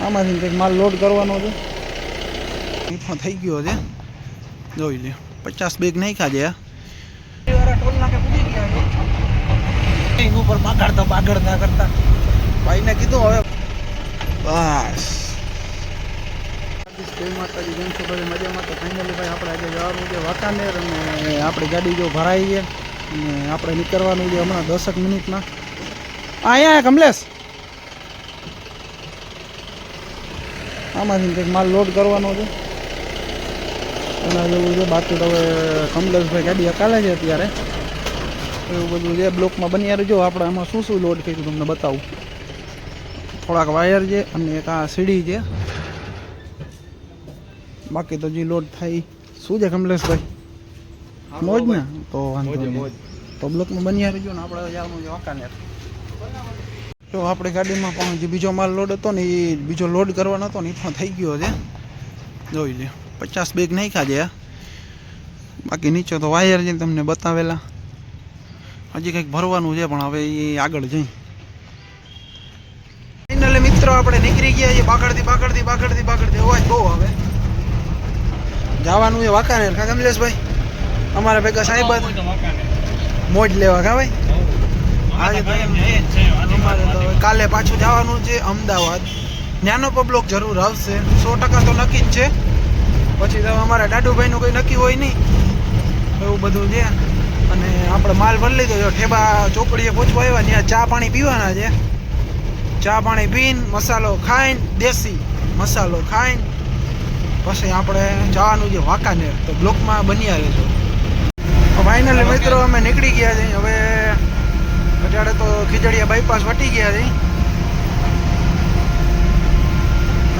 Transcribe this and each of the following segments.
આમાંથી કંઈક માલ લોડ કરવાનો છે. પણ થઈ ગયો છે. જોઈ લે પચાસ બેગ નાખ્યા છે. ઉપર બાગાડતા બાગાડતા કરતા. ભાઈને કીધું હવે. બસ. જય માતાજી જેમ છો બધા? મજામાં? તો ફાઇનલી ભાઈ આપણે આજે જવાનું છે વાંકાનેર અને આપણી ગાડી જો ભરાઈ છે. અને આપણે નીકળવાનું છે હમણાં દસક મિનિટમાં. અહીંયા કમલેશ આમાંથી કંઈક માલ લોડ કરવાનો છે. એના જેવું છે. બાકી તો હવે કમલેશભાઈ ગાડી અકાલે છે અત્યારે. એવું બધું છે બ્લોકમાં બની રહેજો. આપણે આમાં શું શું લોડ કર્યું તમને બતાવું. થોડાક વાયર છે અને એક આ સીડી છે. બાકી તો જે લોડ થાય શું છે કમલેશભાઈ? મોજ. ને તો વાંધો તો બ્લોકમાં બની રહેજો ને આપણે છે વાંકાનેર તો આપણે ગાડીમાં પણ જે બીજો માલ લોડ હતો ને એ બીજો લોડ કરવાનો હતો ને એ પણ થઈ ગયો છે. જોઈ લે પચાસ બેગ નાખ્યા છે બાકી નીચે તો વાયર છે તમને બતાવેલા. હજી કંઈક ભરવાનું છે પણ હવે એ આગળ જઈ. ફાઇનલી મિત્રો આપણે નીકળી ગયા છીએ બાકડથી બાકડથી બાકડથી બાકડથી. અવાજ બહુ આવે. જવાનું એ વાંકાનેર કા કમલેશભાઈ? અમારા ભેગા સાહેબ મોજ લેવા કા ભાઈ? આજે કાલે પાછું જવાનું છે અમદાવાદ. નાનો પબ્લોક જરૂર આવશે. સો ટકા તો નક્કી જ છે. પછી તો અમારા દાદુભાઈનું કંઈ નક્કી હોય નહીં. એવું બધું છે. અને આપણે માલ ભરી લીધો છે. ઠેબા ચોપડીએ પહોંચવા આવ્યા ત્યાં ચા પાણી પીવાના છે. ચા પાણી પીને મસાલો ખાઈને દેશી મસાલો ખાઈને પછી આપણે જવાનું છે વાંકાનેર. તો બ્લોકમાં બન્યા રહેજો. ફાઇનલી મિત્રો અમે નીકળી ગયા છીએ. હવે અત્યારે તો ખીજડીયા બાયપાસ વટી ગયા છે.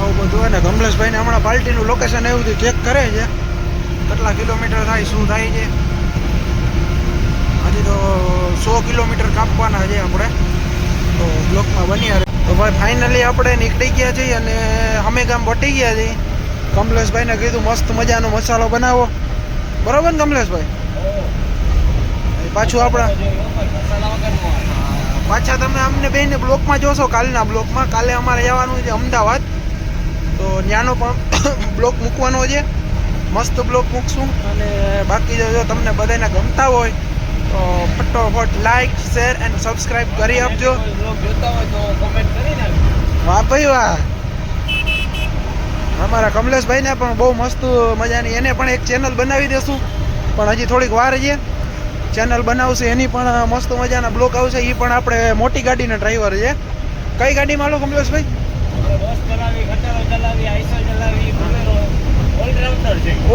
આવું બધું હોય ને કમલેશભાઈને હમણાં પાર્ટીનું લોકેશન એવું બધું ચેક કરે છે. કેટલા કિલોમીટર થાય શું થાય છે. હજી તો સો કિલોમીટર કાપવાના છે આપણે. તો બ્લોકમાં બની રહે. તો ભાઈ ફાઇનલી આપણે નીકળી ગયા છીએ અને અમે ગામ વટી ગયા છીએ. કમલેશભાઈને કીધું મસ્ત મજાનો મસાલો બનાવો. બરાબર ને કમલેશભાઈ? પાછું આપણા પાછા તમે અમને બેને બ્લોકમાં જોશો કાલના બ્લોકમાં. કાલે અમારે જવાનું છે અમદાવાદ. તો ત્યાંનો પણ બ્લોક મૂકવાનો છે. મસ્ત બ્લોક મૂકશું. અને બાકી જો જો તમને બધાને ગમતા હોય તો ફટોફટ લાઈક શેર એન્ડ સબસ્ક્રાઈબ કરી આપજો. વાહ ભાઈ વાહ. અમારા કમલેશભાઈને પણ બહુ મસ્ત મજાની. એને પણ એક ચેનલ બનાવી દેશું. પણ હજી થોડીક વાર છે. ચેનલ બનાવશે એની પણ મસ્ત મજાના બ્લોક આવશે એ પણ આપણે મોટી ગાડીના ડ્રાઈવર છે. કઈ ગાડીમાં લો કમલેશભાઈ?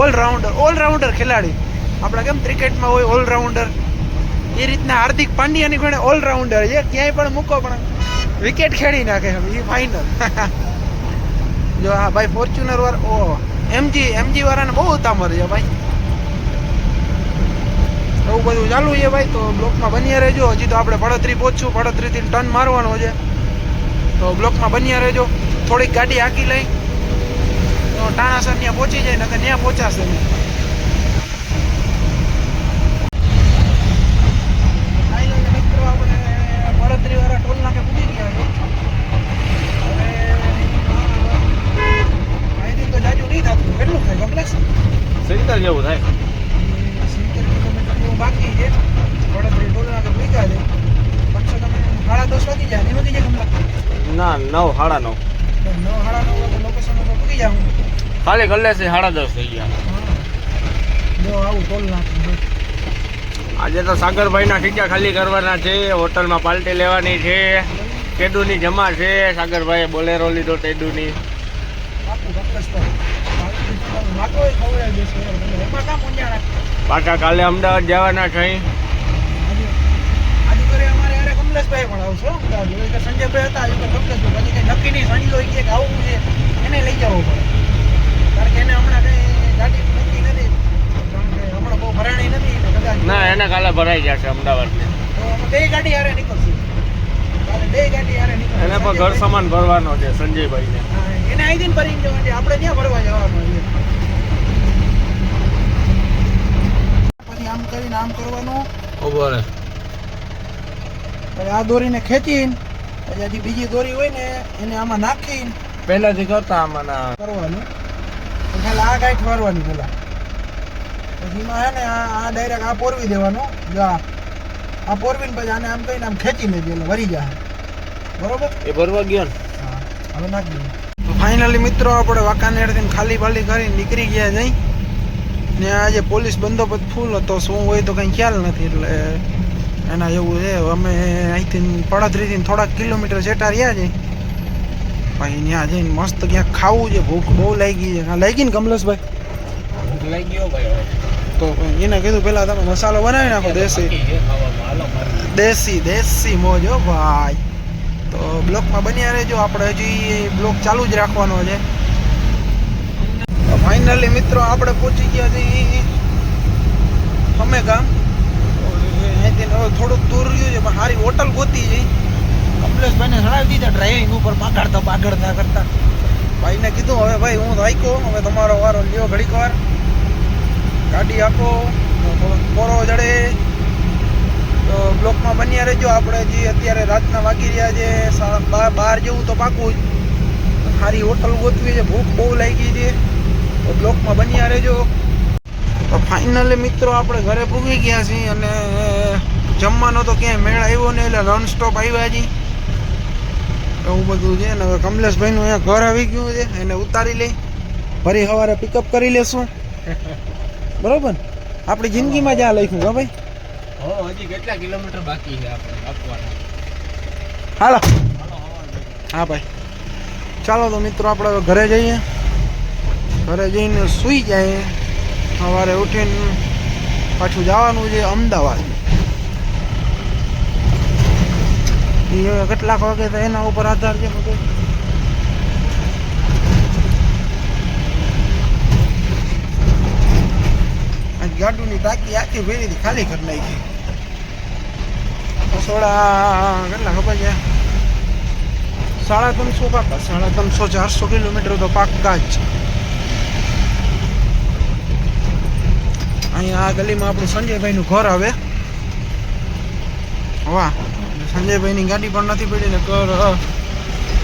ઓલરાઉન્ડર ઓલરાઉન્ડર ખેલાડી. આપણે કેમ ક્રિકેટમાં હોય ઓલરાઉન્ડર એ રીતના હાર્દિક પાંડ્યાની ગણે ઓલરાઉન્ડર છે. ક્યાંય પણ મૂકો પણ વિકેટ ખેડી નાખે એ ફાઇનલ જો હા ભાઈ ફોર્ચ્યુનર વાર ઓ એમજી એમજી વાળાને બહુ ઉતામર છે ભાઈ. એવું બધું ચાલુ છે ભાઈ, તો બ્લોકમાં બન્યા રહેજો. હજી તો આપણે પડતરી પહોંચશું. પડતરીથી ટર્ન મારવાનો છે. તો બ્લોકમાં બન્યા રહેજો. થોડીક ગાડી હાકી લઈ. તો ટાણાસર ત્યાં પહોંચી જાય, નકર ત્યાં પહોંચાશે નહીં મિત્રો આપણે પડતરી વાળા ટોલ નાકે પૂજી ગયા છે હવે અહીંથી તો જાજુ નહીં થતું કેટલું થાય કમલેશ સિત્તેર જેવું થાય સિત્તેર કિલોમીટર જેવું બાકી છે વડોદરી ટોલના કે ભેગા છે કમસે કમ સાડા દસ વાગી જાય નહીં વાગી જાય કમલા ના, નવ, સાડા નવ. ખાલી કલ્લે છે, સાડા દસ થઈ ગયા. આજે તો સાગરભાઈના ઠીકા ખાલી કરવાના છે, હોટલમાં પાલટી લેવાની છે, ટેડુની જમા છે, સાગરભાઈએ બોલેરો લીધો ટેડુની. પાછા કાલે અમદાવાદ જવાના છે આજે આજે કરે અમારે યારે કમલેશભાઈ છું. સંજયભાઈ હતા એ તો કમલેશભાઈ પછી કંઈ નક્કી નહીં એ કે આવું છે એને લઈ જવો પડે. કારણ કે એને હમણાં કંઈ ગાડી નક્કી નથી. કારણ કે હમણાં બહુ ભરાણી નથી ના એને કાલે ભરાઈ જશે અમદાવાદને તો બે ગાડી હારે નીકળશું. એને પણ ઘર સામાન ભરવાનો છે સંજયભાઈને. હા, એને આઈ ભરી જવાનું છે. આપણે ત્યાં ભરવા જવાનું છે. પછી આમ કરીને આમ કરવાનું. ઊભો રહે. પછી આ દોરીને ખેંચીને પછી હજી બીજી દોરી હોય ને એને આમાં નાખીને પહેલાથી કરતા આમાંના કરવાનું. તો ખાલી આ ગાંઠ મારવાની પહેલાં. પછી એમાં હે ને આ ડાયરેક્ટ આ પોરવી દેવાનો. જો આ આ પોરવીને પછી આને આમ કહીને આમ ખેંચી લેજે એટલે વરી જાય. બરોબર? એ ભરવા ગયો ને. હવે નાખી દઉં તો ફાઇનલી મિત્રો આપણે વાંકાનેરથી ખાલી બાલી કરીને નીકળી ગયા જઈ ને આજે પોલીસ બંદોબસ્ત ફૂલ હતો શું હોય તો કંઈ ખ્યાલ નથી એટલે એના એવું છે. અમે અહીંથી પડધરીથી થોડાક કિલોમીટર જેટા રહ્યા છે. પછી ત્યાં જઈને મસ્ત ક્યાંક ખાવું છે. ભૂખ બહુ લાગી છે. લાગી ને કમલેશભાઈ? ભૂખ લાગી ગયો ભાઈ તો એને કીધું પેલા તમે મસાલો બનાવી નાખો દેશી. દેશી દેશી મોજ હો ભાઈ. તો બ્લોકમાં બન્યા રહેજો. આપણે હજી બ્લોક ચાલુ જ રાખવાનો છે. ફાઇનલી મિત્રો આપણે પહોંચી ગયા છીએ. અમે ગામ અહીંથી હવે થોડુંક દૂર રહ્યું છે, પણ સારી હોટલ ગોતી જઈ કમલેશભાઈને જણાવી દીધા ડ્રાઇવિંગ ઉપર પાઘડતા પાકડતા કરતા. ભાઈને કીધું, હવે ભાઈ, હું થાક્યો હવે તમારો વારો લ્યો ઘડીક વાર. ગાડી આપો પોરો જડે. તો બ્લોકમાં બન્યા રહેજો, આપણે જે અત્યારે રાતના વાગી રહ્યા છે બાર બાર જેવું તો પાકું જ. સારી હોટલ ગોતવી છે, ભૂખ બહુ લાગી છે. તો બ્લોકમાં બન્યા રહેજો. તો ફાઇનલી મિત્રો આપણે ઘરે પૂગી ગયા છીએ અને જમવાનો તો ક્યાંય મેળ આવ્યો નહીં એટલે નોન સ્ટોપ આવ્યા છીએ એવું બધું છે. ને હવે કમલેશભાઈનું અહીંયા ઘર આવી ગયું છે એને ઉતારી લઈ. ફરી સવારે પિકઅપ કરી લેશું. બરોબર? આપણી જિંદગીમાં જ્યાં લખ્યું હા ભાઈ. હો હજી કેટલા કિલોમીટર બાકી છે આપણે? આપવાના. હાલો. હા ભાઈ. ચાલો તો મિત્રો આપણે હવે ઘરે જઈએ. ઘરે જઈને સૂઈ જાય. સવારે ઉઠીને પાછું જવાનું છે અમદાવાદ. એ કેટલાક વાગે તો એના ઉપર આધાર છે બધું. ગાડુની ટાંકી આખી ભેરી ખાલી કરી નાખી. સોળા કેટલા ખબર છે? સાડા ત્રણસો પાકા. સાડા ત્રણસો ચારસો કિલોમીટર તો પાક્કા જ છે. અહીંયા આ ગલીમાં આપણું સંજયભાઈનું ઘર આવે. વાહ, સંજયભાઈની ગાડી પણ નથી પડી ને ઘર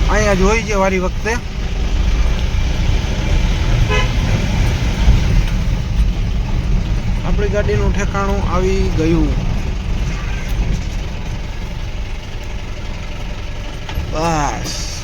અહીંયા જ હોય છે વારી વખતે. આપણી ગાડીનું ઠેકાણું આવી ગયું. બસ.